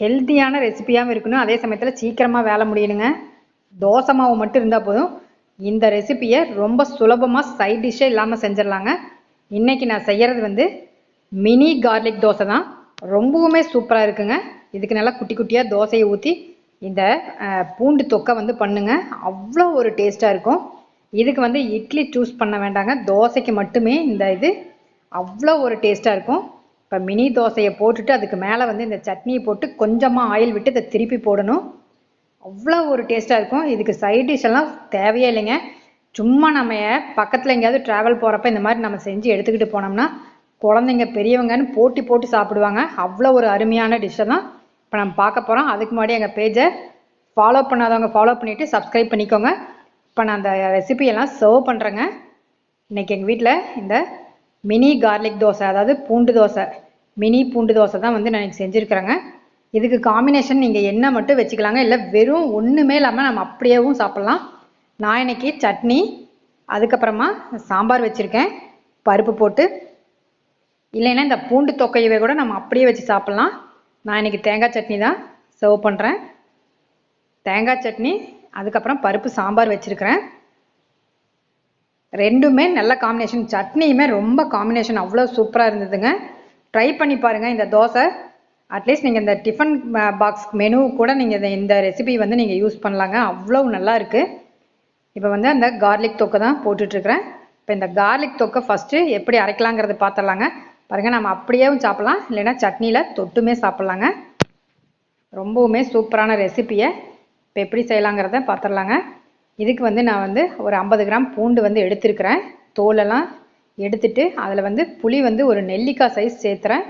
ஹெல்த்தியான ரெசிபியாகவும் இருக்கணும். அதே சமயத்தில் சீக்கிரமாக வேலை முடியணுங்க. தோசை மாவு மட்டும் இருந்தால் போதும். இந்த ரெசிபியை ரொம்ப சுலபமாக சைட் டிஷ்ஷே இல்லாமல் செஞ்சிடலாங்க. இன்றைக்கி நான் செய்கிறது வந்து மினி கார்லிக் தோசை தான். ரொம்பவுமே சூப்பராக இருக்குங்க. இதுக்கு நல்லா குட்டி குட்டியாக தோசையை ஊற்றி இந்த பூண்டு தொக்கை வந்து பண்ணுங்க. அவ்வளோ ஒரு டேஸ்ட்டாக இருக்கும். இதுக்கு வந்து இட்லி சூஸ் பண்ண வேண்டாங்க. தோசைக்கு மட்டுமே இந்த இது அவ்வளோ ஒரு டேஸ்ட்டாக இருக்கும். இப்போ மினி தோசையை போட்டுட்டு அதுக்கு மேலே வந்து இந்த சட்னியை போட்டு கொஞ்சமாக ஆயில் விட்டு இதை திருப்பி போடணும். அவ்வளோ ஒரு டேஸ்ட்டாக இருக்கும். இதுக்கு சைட் டிஷ் எல்லாம் தேவையே இல்லைங்க. சும்மா நம்ம பக்கத்தில் எங்கேயாவது ட்ராவல் போகிறப்ப இந்த மாதிரி நம்ம செஞ்சு எடுத்துக்கிட்டு போனோம்னா குழந்தைங்க பெரியவங்கன்னு போட்டி போட்டு சாப்பிடுவாங்க. அவ்வளோ ஒரு அருமையான டிஷ்ஷை தான் இப்போ நம்ம பார்க்க போகிறோம் அதுக்கு முன்னாடி எங்கள் பேஜை ஃபாலோ பண்ணாதவங்க ஃபாலோ பண்ணிவிட்டு சப்ஸ்கிரைப் பண்ணிக்கோங்க. இப்போ நான் அந்த ரெசிபியெல்லாம் சர்வ் பண்ணுறேங்க இன்னைக்கு எங்கள் வீட்டில் இந்த மினி கார்லிக் தோசை அதாவது பூண்டு தோசை. மினி பூண்டு தோசை தான் வந்து நான் இன்னைக்கு செஞ்சுருக்கிறேங்க. இதுக்கு காம்பினேஷன் நீங்கள் என்ன மட்டும் வச்சுக்கலாங்க. இல்லை வெறும் ஒன்றுமே இல்லாமல் நம்ம அப்படியேவும் சாப்பிட்லாம். நான் இன்னைக்கு சட்னி அதுக்கப்புறமா சாம்பார் வச்சுருக்கேன். பருப்பு போட்டு. இல்லைன்னா இந்த பூண்டு தொக்கையவே கூட நம்ம அப்படியே வச்சு சாப்பிட்லாம். நான் இன்னைக்கு தேங்காய் சட்னி தான் சர்வ் பண்ணுறேன் தேங்காய் சட்னி அதுக்கப்புறம் பருப்பு சாம்பார் வச்சுருக்கிறேன். ரெண்டுமே நல்ல காம்பினேஷன் சட்னியுமே ரொம்ப காம்பினேஷன் அவ்வளோ சூப்பராக இருந்ததுங்க. ட்ரை பண்ணி பாருங்கள் இந்த தோசை. அட்லீஸ்ட் நீங்கள் இந்த டிஃபன் பாக்ஸ் மெனு கூட நீங்கள் இந்த இந்த ரெசிபி வந்து நீங்கள் யூஸ் பண்ணலாங்க. அவ்வளோ நல்லா இருக்குது இப்போ வந்து அந்த கார்லிக் தொக்கை தான் போட்டுட்ருக்குறேன் இப்போ இந்த கார்லிக் தொக்கை ஃபஸ்ட்டு எப்படி அரைக்கலாங்கிறது பார்த்துடலாங்க பாருங்கள் நம்ம அப்படியேவும் சாப்பிட்லாம். இல்லைன்னா சட்னியில் தொட்டுமே சாப்பிட்லாங்க. ரொம்பவுமே சூப்பரான ரெசிப்பியை இப்போ எப்படி செய்யலாங்கிறத பார்த்துடலாங்க இதுக்கு வந்து நான் வந்து ஒரு ஐம்பது கிராம் பூண்டு வந்து எடுத்திருக்கிறேன். தோலெல்லாம் எடுத்துட்டு அதில் வந்து புளி வந்து ஒரு நெல்லிக்காய் சைஸ் சேர்த்துறேன்.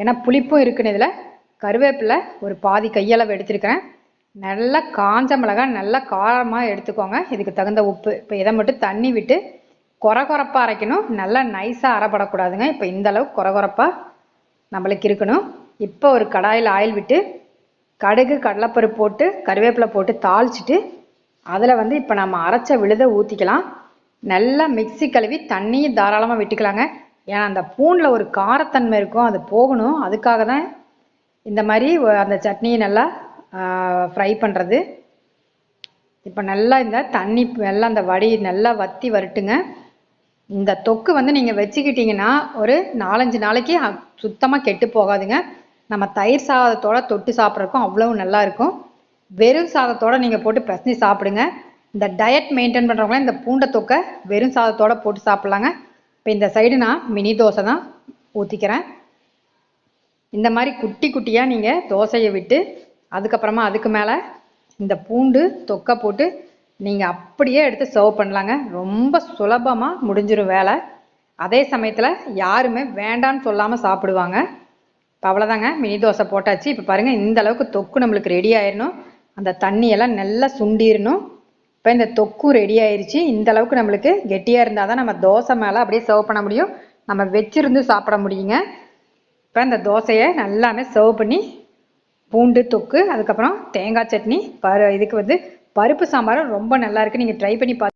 ஏன்னா புளிப்பும் இருக்குன்னு இதில். கருவேப்பிலை ஒரு பாதி கையளவு எடுத்திருக்கிறேன். நல்லா காஞ்ச மிளகாய் நல்லா காரமாக எடுத்துக்கோங்க. இதுக்கு தகுந்த உப்பு. இப்போ இதை மட்டும் தண்ணி விட்டு கொர கொரப்பாக அரைக்கணும். நல்லா நைஸாக அரைப்படக்கூடாதுங்க. இப்போ இந்த அளவுக்கு கொர கொரப்பாக நம்மளுக்கு இருக்கணும். இப்போ ஒரு கடாயில் ஆயில் விட்டு கடுகு கடலைப்பருப்பு போட்டு கருவேப்பிலை போட்டு தாளிச்சிட்டு அதில் வந்து இப்போ நம்ம அரைச்ச விழுதை ஊற்றிக்கலாம் நல்லா மிக்ஸி கழுவி தண்ணியும் தாராளமாக விட்டுக்கலாங்க. ஏன்னா அந்த பூனில் ஒரு காரத்தன்மை இருக்கும் அது போகணும். அதுக்காக தான் இந்த மாதிரி அந்த சட்னியை நல்லா ஃப்ரை பண்ணுறது இப்போ நல்லா இந்த தண்ணி நல்லா அந்த வடி நல்லா வத்தி வரட்டுங்க. இந்த தொக்கு வந்து நீங்கள் வச்சுக்கிட்டீங்கன்னா ஒரு நாலஞ்சு நாளைக்கு சுத்தமாக கெட்டு போகாதுங்க. நம்ம தயிர் சாதத்தோட தொட்டு சாப்பிட்றதுக்கும் அவ்வளோ நல்லா இருக்கும். வெறும் சாதத்தோட நீங்கள் போட்டு பிரசனி சாப்பிடுங்க. இந்த டயட் மெயின்டைன் பண்ணுறவங்களாம் இந்த பூண்டை தொக்கை வெறும் சாதத்தோட போட்டு சாப்பிட்லாங்க. இப்போ இந்த சைடு நான் மினி தோசை தான் ஊற்றிக்கிறேன் இந்த மாதிரி குட்டி குட்டியாக நீங்கள் தோசையை விட்டு அதுக்கப்புறமா அதுக்கு மேலே இந்த பூண்டு தொக்கை போட்டு நீங்கள் அப்படியே எடுத்து சர்வ் பண்ணலாங்க. ரொம்ப சுலபமாக முடிஞ்சிடும் வேலை. அதே சமயத்தில் யாருமே வேண்டான்னு சொல்லாமல் சாப்பிடுவாங்க. இப்போ அவ்வளோதாங்க மினி தோசை போட்டாச்சு. இப்போ பாருங்கள் இந்த அளவுக்கு தொக்கு நம்மளுக்கு ரெடி ஆயிடணும் அந்த தண்ணியெல்லாம் நல்லா சுண்டிடணும் இப்போ இந்த தொக்கும் ரெடி ஆயிடுச்சு இந்த அளவுக்கு நம்மளுக்கு கெட்டியாக இருந்தால் தான் நம்ம தோசை மேலே அப்படியே சர்வ் பண்ண முடியும். நம்ம வச்சிருந்து சாப்பிட முடியுங்க. இப்போ இந்த தோசையை நல்லாமே சர்வ் பண்ணி பூண்டு தொக்கு அதுக்கப்புறம் தேங்காய் சட்னி பரு இதுக்கு வந்து பருப்பு சாம்பாரும் ரொம்ப நல்லா இருக்கு. நீங்கள் ட்ரை பண்ணி பார்த்து